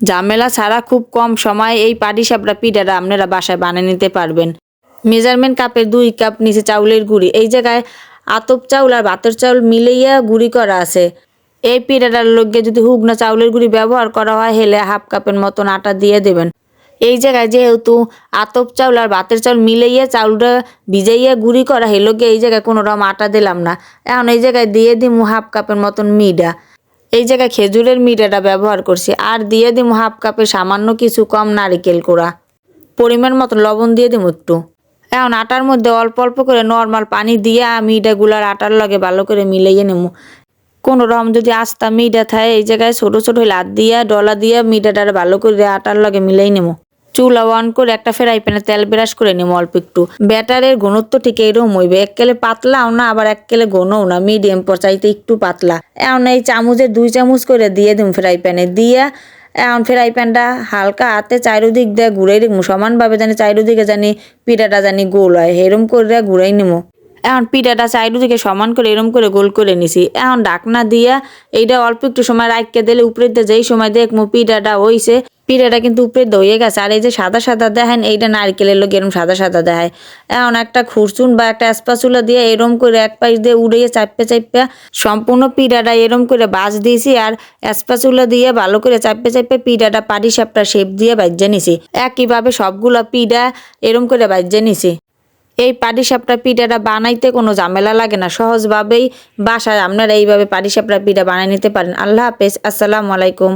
ঝামেলা ছাড়া খুব কম সময়ে এই পাটিসাপটা পিঠাটা আপনারা বাসায় বানিয়ে নিতে পারবেন। মেজারমেন্ট কাপের দুই কাপ নিচে চাউলের গুঁড়ি। এই জায়গায় আতপ চাউল আর ভাতের চাউল মিলাইয়া গুঁড়ি করা আছে। এই পিঠাটার লগে যদি হুগনা চাউলের গুঁড়ি ব্যবহার করা হয়, হেলে হাফ কাপের মতন আটা দিয়ে দেবেন। এই জায়গায় যেহেতু আতপ চাউল আর ভাতের চাউল মিলাইয়া চাউলটা ভিজাইয়া গুঁড়ি করা হেলোকে এই জায়গায় কোনো রকম আটা দিলাম না। এখন এই জায়গায় দিয়ে দিমু হাফ কাপের মতন মিডা এই জায়গায় খেজুরের মিঠাটা ব্যবহার করছি। আর দিয়ে দিম হাফ কাপে সামান্য কিছু কম নারিকেল কোড়া। পরিমাণ মতো লবণ দিয়ে দিম একটু। এখন আটার মধ্যে অল্প অল্প করে নর্মাল পানি দিয়ে আমি গুলার আটার লগে ভালো করে মিলাইয়ে নেব কোনো রকম যদি আস্তা মিডা থাকে, এই জায়গায় ছোটো ছোটো লাদ দিয়ে, ডলা দিয়া মিডাটার ভালো করে আটার লগে মিলাই নেব চুলা অন করে একটা ফ্রাই প্যানে তেল ব্রাশ করে নেব অল্প একটু। ব্যাটারের ঘনত্ব ঠিক এরকম হইবে। এক কেলে পাতলাও না, আবার এক কেলে ঘনও না। মিডিয়াম পচাইতে একটু পাতলা। এখন এই চামচে দুই চামচ করে দিয়ে দিম ফ্রাই প্যানে। দিয়া এখন ফ্রাই প্যানটা হালকা হাতে চারিদিক দিয়ে ঘুরাই রাখব সমানভাবে জানি চারিদিকে জানি পিঠাটা জানি গোল হয়। এরম করে ঘুরাই নেব এখন পিঠাটা চারিদিকে সমান করে এরম করে গোল করে নিছি। এখন ঢাকনা দিয়া এইটা অল্প একটু সময় রাখকে দিলে উপরে যেই সময় দেখব পিঠাটা হইছে পিঠাটা কিন্তু উপরে দইয়ে গেছে। আর এই যে সাদা সাদা দেখেন, এইটা নারকেলের লোক এরম সাদা সাদা দেখায়। এখন একটা খুরচুন বা একটা স্পাচুলা দিয়ে এরম করে এক পাশ দিয়ে উড়িয়ে চাপতে চাপতে সম্পূর্ণ পিঠাটা এরম করে বাজ দিয়েছি আর স্পাচুলা দিয়ে ভালো করে চাপতে চাপতে পিঠাটা পাটি সাপটা শেপ দিয়ে বাজ্যে নিছি। একইভাবে সবগুলো পিঠা এরম করে বাজ্যে নিছি। এই পাটিসাপটা পিঠাটা বানাইতে কোনো ঝামেলা লাগে না। সহজভাবেই বাসায় আপনারা এইভাবে পাটিসাপটা পিঠা বানিয়ে নিতে পারেন। আল্লাহ হাফেজ। আসসালামু আলাইকুম।